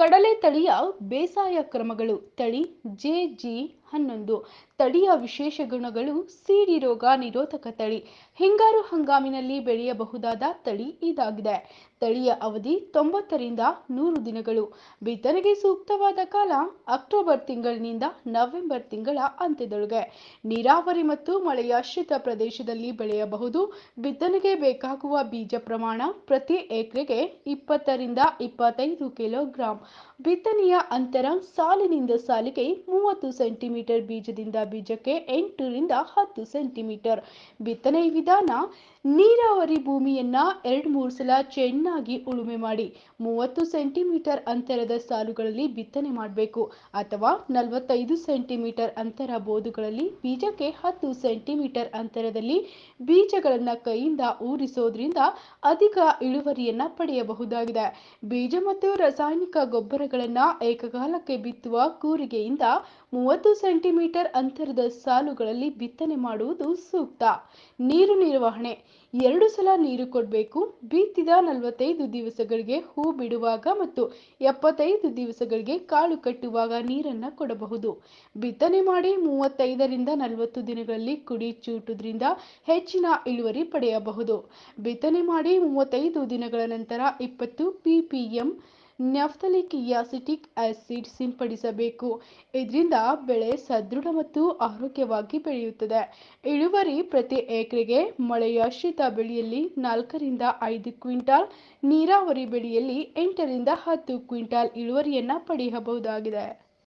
ಕಡಲೆ ತಳಿಯ ಬೇಸಾಯ ಕ್ರಮಗಳು ತಳಿ ಜೆ ಜಿ ಹನ್ನೊಂದು. ತಳಿಯ ವಿಶೇಷ ಗುಣಗಳು ಸಿಡಿ ರೋಗ ನಿರೋಧಕ ತಳಿ. ಹಿಂಗಾರು ಹಂಗಾಮಿನಲ್ಲಿ ಬೆಳೆಯಬಹುದಾದ ತಳಿ ಇದಾಗಿದೆ. ತಳಿಯ ಅವಧಿ ತೊಂಬತ್ತರಿಂದ ನೂರು ದಿನಗಳು. ಬಿತ್ತನೆಗೆ ಸೂಕ್ತವಾದ ಕಾಲ ಅಕ್ಟೋಬರ್ ತಿಂಗಳಿನಿಂದ ನವೆಂಬರ್ ತಿಂಗಳ ಅಂತ್ಯದೊಳಗೆ. ನೀರಾವರಿ ಮತ್ತು ಮಳೆಯಾಶ್ರಿತ ಪ್ರದೇಶದಲ್ಲಿ ಬೆಳೆಯಬಹುದು. ಬಿತ್ತನೆಗೆ ಬೇಕಾಗುವ ಬೀಜ ಪ್ರಮಾಣ ಪ್ರತಿ ಎಕರೆಗೆ ಇಪ್ಪತ್ತರಿಂದ ಇಪ್ಪತ್ತೈದು ಕಿಲೋಗ್ರಾಂ. ಬಿತ್ತನೆಯ ಅಂತರ ಸಾಲಿನಿಂದ ಸಾಲಿಗೆ ಮೂವತ್ತು ಸೆಂಟಿಮೀಟರ್ ಬೀಜದಿಂದ ಬೀಜಕ್ಕೆ ಎಂಟರಿಂದ ಹತ್ತು ಸೆಂಟಿಮೀಟರ್. ಬಿತ್ತನೆ ವಿಧಾನ ನೀರಾವರಿ ಭೂಮಿಯನ್ನ ಎರಡು ಮೂರು ಸಲ ಚೆನ್ನಾಗಿ ಉಳುಮೆ ಮಾಡಿ ಮೂವತ್ತು ಸೆಂಟಿಮೀಟರ್ ಅಂತರದ ಸಾಲುಗಳಲ್ಲಿ ಬಿತ್ತನೆ ಮಾಡಬೇಕು. ಅಥವಾ ನಲವತ್ತೈದು ಸೆಂಟಿಮೀಟರ್ ಅಂತರ ಬೋದುಗಳಲ್ಲಿ ಬೀಜಕ್ಕೆ ಹತ್ತು ಸೆಂಟಿಮೀಟರ್ ಅಂತರದಲ್ಲಿ ಬೀಜಗಳನ್ನು ಕೈಯಿಂದ ಊರಿಸೋದ್ರಿಂದ ಅಧಿಕ ಇಳುವರಿಯನ್ನ ಪಡೆಯಬಹುದಾಗಿದೆ. ಬೀಜ ಮತ್ತು ರಾಸಾಯನಿಕ ಗೊಬ್ಬರಗಳನ್ನು ಏಕಕಾಲಕ್ಕೆ ಬಿತ್ತುವ ಕೂರಿಗೆಯಿಂದ ಮೂವತ್ತು ಸೆಂಟಿಮೀಟರ್ ಅಂತರದ ಸಾಲುಗಳಲ್ಲಿ ಬಿತ್ತನೆ ಮಾಡುವುದು ಸೂಕ್ತ. ನೀರು ನಿರ್ವಹಣೆ. ಎರಡು ಸಲ ನೀರು ಕೊಡಬೇಕು. ಬಿತ್ತಿದ ನಲವತ್ತೈದು ದಿವಸಗಳಿಗೆ ಹೂ ಬಿಡುವಾಗ ಮತ್ತು ಎಪ್ಪತ್ತೈದು ದಿವಸಗಳಿಗೆ ಕಾಳು ಕಟ್ಟುವಾಗ ನೀರನ್ನು ಕೊಡಬಹುದು. ಬಿತ್ತನೆ ಮಾಡಿ ಮೂವತ್ತೈದರಿಂದ ನಲವತ್ತು ದಿನಗಳಲ್ಲಿ ಕುಡಿ ಚೂಟುವುದರಿಂದ ಹೆಚ್ಚಿನ ಇಳುವರಿ ಪಡೆಯಬಹುದು. ಬಿತ್ತನೆ ಮಾಡಿ ಮೂವತ್ತೈದು ದಿನಗಳ ನಂತರ ಇಪ್ಪತ್ತು ಪಿಪಿಎಂ ನ್ಯಾಫ್ಥಲಿಕ್ ಯಾಸಿಟಿಕ್ ಆಸಿಡ್ ಸಿಂಪಡಿಸಬೇಕು. ಇದರಿಂದ ಬೆಳೆ ಸದೃಢ ಮತ್ತು ಆರೋಗ್ಯವಾಗಿ ಬೆಳೆಯುತ್ತದೆ. ಇಳುವರಿ ಪ್ರತಿ ಎಕರೆಗೆ ಮಳೆಯಾಶ್ರಿತ ಬೆಳೆಯಲ್ಲಿ ನಾಲ್ಕರಿಂದ ಐದು ಕ್ವಿಂಟಾಲ್, ನೀರಾವರಿ ಬೆಳೆಯಲ್ಲಿ ಎಂಟರಿಂದ ಹತ್ತು ಕ್ವಿಂಟಾಲ್ ಇಳುವರಿಯನ್ನು ಪಡೆಯಬಹುದಾಗಿದೆ.